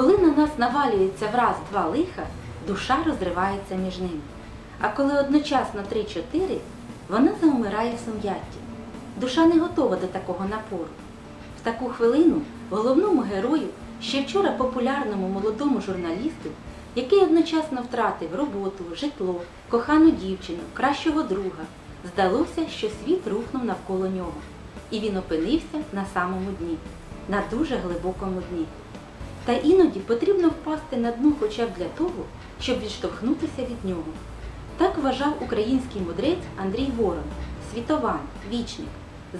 Коли на нас навалюється враз два лиха, душа розривається між ними. А коли одночасно три-чотири, вона завмирає в сум'ятті. Душа не готова до такого напору. В таку хвилину головному герою, ще вчора популярному молодому журналісту, який одночасно втратив роботу, житло, кохану дівчину, кращого друга, здалося, що світ рухнув навколо нього, і він опинився на самому дні, на дуже глибокому дні. Та іноді потрібно впасти на дно хоча б для того, щоб відштовхнутися від нього. Так вважав український мудрець Андрій Ворон, світован, вічник,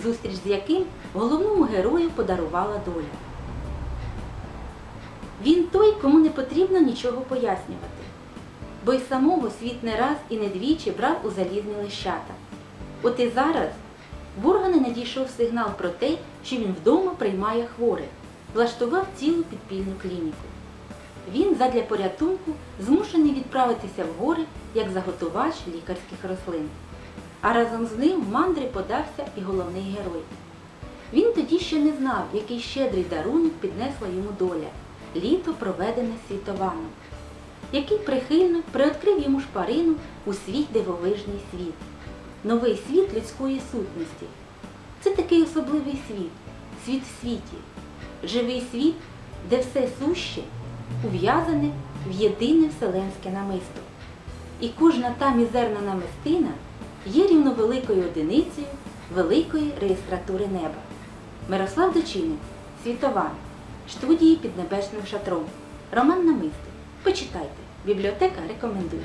зустріч з яким головному герою подарувала доля. Він той, кому не потрібно нічого пояснювати, бо й самого світ не раз і не двічі брав у залізні лищата. От і зараз в органи надійшов сигнал про те, що він вдома приймає хворих, влаштував цілу підпільну клініку. Він задля порятунку змушений відправитися в гори як заготувач лікарських рослин. А разом з ним в мандри подався і головний герой. Він тоді ще не знав, який щедрий дарунок піднесла йому доля літо проведене світованом, який прихильно приоткрив йому шпарину у свій дивовижний світ, новий світ людської сутності. Це такий особливий світ, світ в світі, живий світ, де все суще ув'язане в єдине вселенське намисто. І кожна та мізерна намистина є рівновеликою одиницею великої реєстратури неба. Мирослав Дочинець, Світован, студії під небесним шатром. Роман Намисти. Почитайте. Бібліотека рекомендує.